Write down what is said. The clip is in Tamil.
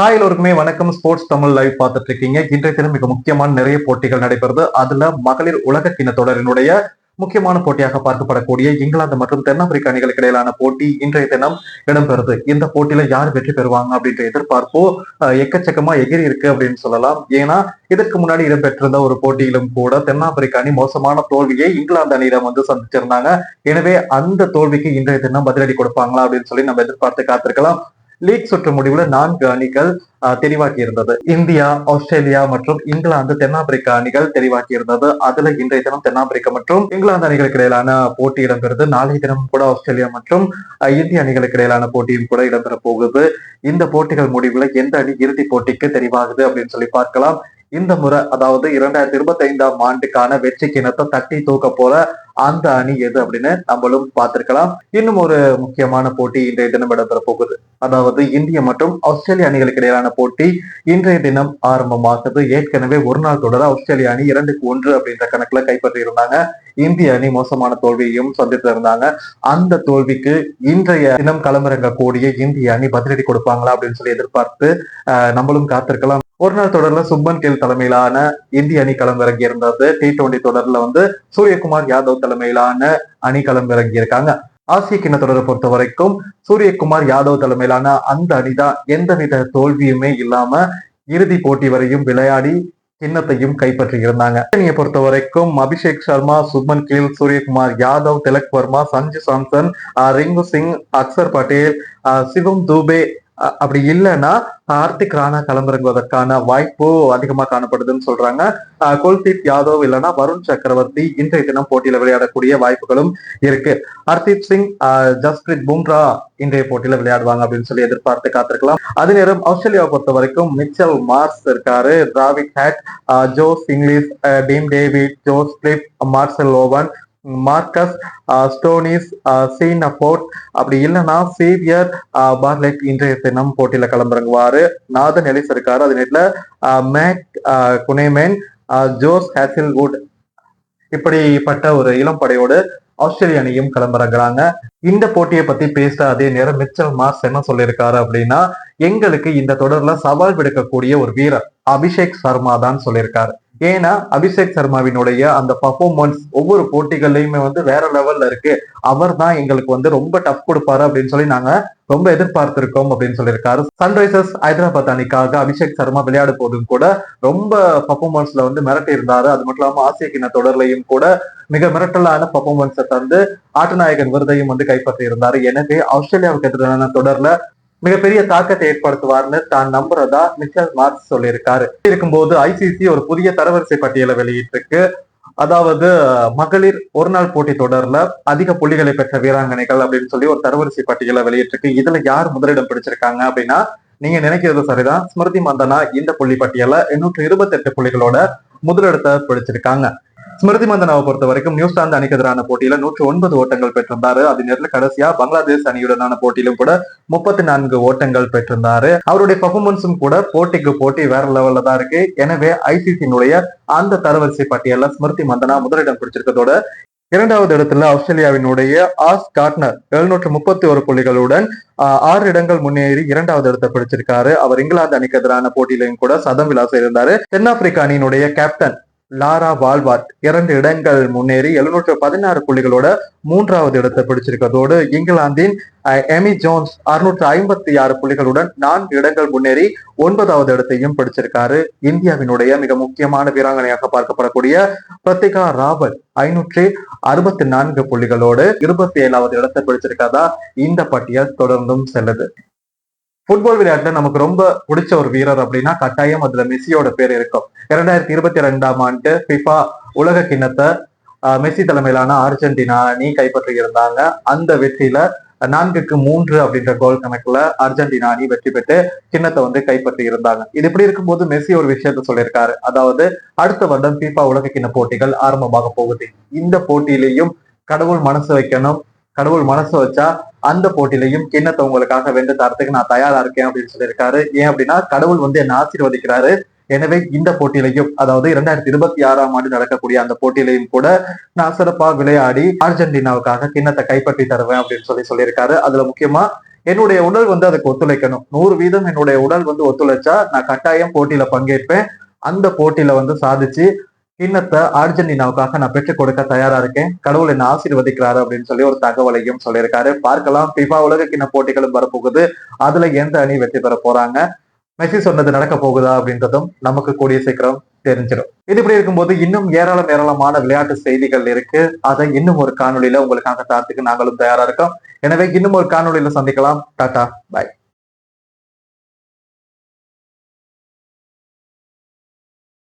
ஹாய் எல்லோருக்குமே வணக்கம். ஸ்போர்ட்ஸ் தமிழ் லைவ் பார்த்துட்டு இருக்கீங்க இன்றைய தினம் மிக முக்கியமான நிறைய போட்டிகள் நடைபெறுது. அதுல மகளிர் உலக கிண தொடரினுடைய முக்கியமான போட்டியாக பார்க்கப்படக்கூடிய இங்கிலாந்து மற்றும் தென்னாப்பிரிக்க அணிகளுக்கு இடையிலான போட்டி இன்றைய தினம் இடம்பெறுது. இந்த போட்டியில யார் வெற்றி பெறுவாங்க அப்படின்ற எதிர்பார்ப்போ எக்கச்சக்கமா எகிரி இருக்கு அப்படின்னு சொல்லலாம். ஏன்னா இதற்கு முன்னாடி இடம்பெற்றிருந்த ஒரு போட்டியிலும் கூட தென்னாப்பிரிக்க அணி மோசமான தோல்வியை இங்கிலாந்து அணியிடம் வந்து சந்திச்சிருந்தாங்க. எனவே அந்த தோல்விக்கு இன்றைய தினம் பதிலடி கொடுப்பாங்களா அப்படின்னு சொல்லி நம்ம எதிர்பார்த்து காத்திருக்கலாம். லீக் சுற்று முடிவுல நான்கு அணிகள் தெளிவாக்கி இருந்தது இந்தியா ஆஸ்திரேலியா மற்றும் இங்கிலாந்து தென்னாப்பிரிக்கா அணிகள் தெளிவாக்கி இருந்தது அதுல இன்றைய தினம் தென்னாப்பிரிக்கா மற்றும் இங்கிலாந்து அணிகளுக்கு இடையிலான போட்டி இடம்பெறுது. நாளைய தினம் கூட ஆஸ்திரேலியா மற்றும் இந்திய அணிகளுக்கு இடையிலான போட்டியும் கூட இடம்பெற போகுது. இந்த போட்டிகள் முடிவுல எந்த அணி இறுதி போட்டிக்கு தெரிவாகுது அப்படின்னு சொல்லி பார்க்கலாம். இந்த முறை அதாவது இரண்டாயிரத்தி இருபத்தி ஐந்தாம் ஆண்டுக்கான வெற்றி கிணத்தை தட்டி தூக்க போற அந்த அணி எது அப்படின்னு நம்மளும் பார்த்திருக்கலாம். இன்னும் ஒரு முக்கியமான போட்டி இன்றைய தினம் இடம்பெற போகுது. அதாவது இந்திய மற்றும் ஆஸ்திரேலிய அணிகளுக்கு இடையிலான போட்டி இன்றைய தினம் ஆரம்பமாகுது. ஏற்கனவே ஒரு நாள் தொடர ஆஸ்திரேலிய அணி இரண்டுக்கு ஒன்று அப்படின்ற கணக்குல கைப்பற்றி இருந்தாங்க இந்திய அணி மோசமான தோல்வியையும் சந்தித்து இருந்தாங்க. அந்த தோல்விக்கு இன்றைய தினம் களமிறங்கக்கூடிய இந்திய அணி பதிலடி கொடுப்பாங்களா அப்படின்னு சொல்லி எதிர்பார்த்து ஆஹ், நம்மளும் காத்திருக்கலாம். ஒரு நாள் தொடர்ல சுப்மன் கில் தலைமையிலான இந்திய அணி களமிறங்கி இருந்தது. டி டுவெண்டி தொடர்ல வந்து சூரியகுமார் யாதவ் தலைமையிலான அணி களமிறங்கி இருக்காங்க. ஆசிய கிண்ண தொடரை பொறுத்த வரைக்கும் சூரியகுமார் யாதவ் தலைமையிலான அந்த அணிதான் எந்தவித தோல்வியுமே இல்லாம இறுதி போட்டி வரையும் விளையாடி கிண்ணத்தையும் கைப்பற்றி இருந்தாங்க. அணியை பொறுத்த வரைக்கும் அபிஷேக் சர்மா சுப்மன் கில் சூரியகுமார் யாதவ் திலக் வர்மா சஞ்சு சாம்சன் ரிங்கு சிங் அக்சர் பட்டேல் சிவம் தூபே அப்படி இல்லைன்னா ஹார்திக் ராணா கிளம்புறங்குவதற்கான வாய்ப்பு அதிகமா காணப்படுதுன்னு சொல்றாங்க. குல்தீப் யாதவ் இல்லைன்னா வருண் சக்கரவர்த்தி இன்றைய தினம் போட்டியில விளையாடக்கூடிய வாய்ப்புகளும் இருக்கு. ஹர்தீப் சிங் ஆஹ் ஜஸ்பிரித் பும்ரா இன்றைய போட்டியில விளையாடுவாங்க அப்படின்னு சொல்லி எதிர்பார்த்து காத்திருக்கலாம். அதே நேரம் ஆஸ்திரேலியாவை பொறுத்த வரைக்கும் மிச்சல் மார்ஸ் இருக்காரு. Travis Head Josh Inglis team David Josh clip marshal Owen Marcus Stoinis ah Sean Abbott அப்படி இல்லைன்னா சேவியர் பார்லெட் இன்றைய தினம் போட்டியில கிளம்புறங்குவாரு நாதன் எலிஸ் இருக்காரு. அது நேரத்துல மேக் குனேமேன் ஜோஸ் ஹேசில்வுட் இப்படிப்பட்ட ஒரு இளம் படையோடு ஆஸ்திரேலிய அணியும் களமிறங்குறாங்க. இந்த போட்டியை பத்தி பேசுற அதே நேரம் மிச்சல் மார்ஸ் என்ன சொல்லியிருக்காரு அப்படின்னா எங்களுக்கு இந்த தொடர்ல சவால் விடுக்கக்கூடிய ஒரு வீரர் அபிஷேக் சர்மா தான் சொல்லியிருக்காரு. ஏன்னா அபிஷேக் சர்மாவினுடைய அந்த பர்ஃபார்மன்ஸ் ஒவ்வொரு போட்டிகள்லயுமே வந்து வேற லெவல்ல இருக்கு. அவர் தான் எங்களுக்கு வந்து ரொம்ப டஃப் கொடுப்பாரு அப்படின்னு சொல்லி நாங்க ரொம்ப எதிர்பார்த்திருக்கோம் அப்படின்னு சொல்லியிருக்காரு. சன்ரைசர்ஸ் ஹைதராபாத் அணிக்காக அபிஷேக் சர்மா விளையாட போதும் கூட ரொம்ப பர்ஃபார்மன்ஸ்ல வந்து மிரட்டி இருந்தாரு. அது மட்டும் இல்லாம ஆசிய கிண தொடர்லையும் கூட மிக மிரட்டலான பர்ஃபார்மன்ஸை தந்து ஆட்டநாயகன் விருதையும் வந்து கைப்பற்றி இருந்தாரு எனவே ஆஸ்திரேலியாவுக்கு எதிரான தொடர்ல மிகப்பெரிய தாக்கத்தை ஏற்படுத்துவார்னு தான் நம்புறதா மிச்சல் மார்க்ஸ் சொல்லியிருக்காரு. இருக்கும்போது ஐசிசி ஒரு புதிய தரவரிசை பட்டியலை வெளியிட்டிருக்கு. அதாவது மகளிர் ஒரு நாள் போட்டி தொடர்ல அதிக புள்ளிகளை பெற்ற வீராங்கனைகள் அப்படின்னு சொல்லி ஒரு தரவரிசை பட்டியலை வெளியிட்டிருக்கு. இதுல யார் முதலிடம் பிடிச்சிருக்காங்க அப்படின்னா நீங்க நினைக்கிறது சரிதான். ஸ்மிருதி மந்தனா இந்த புள்ளி பட்டியல எண்ணூற்று இருபத்தி எட்டு புள்ளிகளோட முதலிடத்தை பிடிச்சிருக்காங்க. ஸ்மிருதி மந்தனாவை பொறுத்த வரைக்கும் நியூசிலாந்து அணிக்கு எதிரான போட்டியில நூற்றி ஒன்பது ஓட்டங்கள் பெற்றிருந்தாரு. அது நேரத்தில் கடைசியா பங்களாதேஷ் அணியுடனான போட்டியிலும் கூட முப்பத்தி நான்கு ஓட்டங்கள் பெற்றிருந்தாரு. அவருடைய பெர்ஃபார்மன்ஸும் கூட போட்டிக்கு போட்டி வேற லெவல்ல தான் இருக்கு. எனவே ஐசிசியினுடைய அந்த தரவரிசை பட்டியல ஸ்மிருதி மந்தனா முதலிடம் பிடிச்சிருக்கதோட இரண்டாவது இடத்துல ஆஸ்திரேலியாவினுடைய ஆஸ் கார்ட்னர் எழுநூற்று முப்பத்தி ஒரு புள்ளிகளுடன் ஆஹ், ஆறு இடங்கள் முன்னேறி இரண்டாவது இடத்தை பிடிச்சிருக்காரு. அவர் இங்கிலாந்து அணிக்கு எதிரான போட்டியிலையும் கூட சதம் விழா இருந்தாரு. தென்னாப்பிரிக்கா அணியினுடைய கேப்டன் லாரா வால்வார்ட் இரண்டு இடங்கள் முன்னேறி எழுநூற்று பதினாறு புள்ளிகளோட மூன்றாவது இடத்தை பிடிச்சிருக்கிறதோடு இங்கிலாந்தின் எமி ஜோன்ஸ் அறுநூற்று ஐம்பத்தி ஆறு புள்ளிகளுடன் நான்கு இடங்கள் முன்னேறி ஒன்பதாவது இடத்தையும் பிடிச்சிருக்காரு. இந்தியாவினுடைய மிக முக்கியமான வீராங்கனையாக பார்க்கப்படக்கூடிய பிரத்திகா ராவல் ஐநூற்றி அறுபத்தி நான்கு புள்ளிகளோடு இருபத்தி ஏழாவது இடத்தை பிடிச்சிருக்காதா? இந்த பட்டியல் தொடர்ந்தும் செல்லுது. ஃபுட்பால் விளையாட்டுல நமக்கு ரொம்ப பிடிச்ச ஒரு வீரர் அப்படின்னா கட்டாயம் அதுல மெஸ்ஸியோட பேர் இருக்கும். இரண்டாயிரத்தி இருபத்தி ரெண்டாம் ஆண்டு ஃபிஃபா உலக கிண்ணத்தை மெஸ்ஸி தலைமையிலான அர்ஜென்டினா அணி கைப்பற்றி இருந்தாங்க அந்த வெற்றியில நான்குக்கு மூன்று அப்படின்ற கோல் கணக்குல அர்ஜென்டினா அணி வெற்றி பெற்று கிண்ணத்தை வந்து கைப்பற்றி இருந்தாங்க இது இப்படி இருக்கும்போது மெஸ்ஸி ஒரு விஷயத்த சொல்லியிருக்காரு. அதாவது அடுத்த வருடம் FIFA உலக கிண்ண போட்டிகள் ஆரம்பமாக போகுது. இந்த போட்டியிலையும் கடவுள் மனசு வைக்கணும். கடவுள் மனசு வச்சா அந்த போட்டியிலையும் கிண்ணத்தை உங்களுக்காக வென்று தரத்துக்கு நான் தயாரா இருக்கேன் அப்படின்னு சொல்லியிருக்காரு. ஏன் அப்படின்னா கடவுள் வந்து என்ன ஆசீர்வதிக்கிறாரு. எனவே இந்த போட்டியிலையும் அதாவது இரண்டாயிரத்தி இருபத்தி ஆறாம் ஆண்டு நடக்கக்கூடிய அந்த போட்டியிலையும் கூட நான் சிறப்பா விளையாடி அர்ஜென்டினாவுக்காக கிண்ணத்தை கைப்பற்றி தருவேன் அப்படின்னு சொல்லி சொல்லியிருக்காரு. அதுல முக்கியமா என்னுடைய உடல் வந்து அதுக்கு ஒத்துழைக்கணும். நூறு வீதம் என்னுடைய உடல் வந்து ஒத்துழைச்சா நான் கட்டாயம் போட்டியில பங்கேற்பேன். அந்த போட்டியில வந்து சாதிச்சு கிண்ணத்தை அர்ஜென்டினாவுக்காக நான் பெற்றுக் கொடுக்க தயாரா இருக்கேன். கடவுள் என்ன ஆசீர்வதிக்கிறாரு அப்படின்னு சொல்லி ஒரு தகவலையும் சொல்லியிருக்காரு. பார்க்கலாம். பிஃபா உலக கிண்ண போட்டிகளும் வரப்போகுது. அதுல எந்த அணி வெற்றி பெற போறாங்க? மெஸ்ஸி சொன்னது நடக்க போகுதா அப்படின்றதும் நமக்கு கூடிய சீக்கிரம் தெரிஞ்சிடும். இது இப்படி இருக்கும்போது இன்னும் ஏராளம் ஏராளமான விளையாட்டு செய்திகள் இருக்கு. அதை இன்னும் ஒரு காணொலியில உங்களுக்காக தாத்துக்கு நாங்களும் தயாரா இருக்கோம். எனவே இன்னும் ஒரு காணொலியில சந்திக்கலாம். டாடா பாய்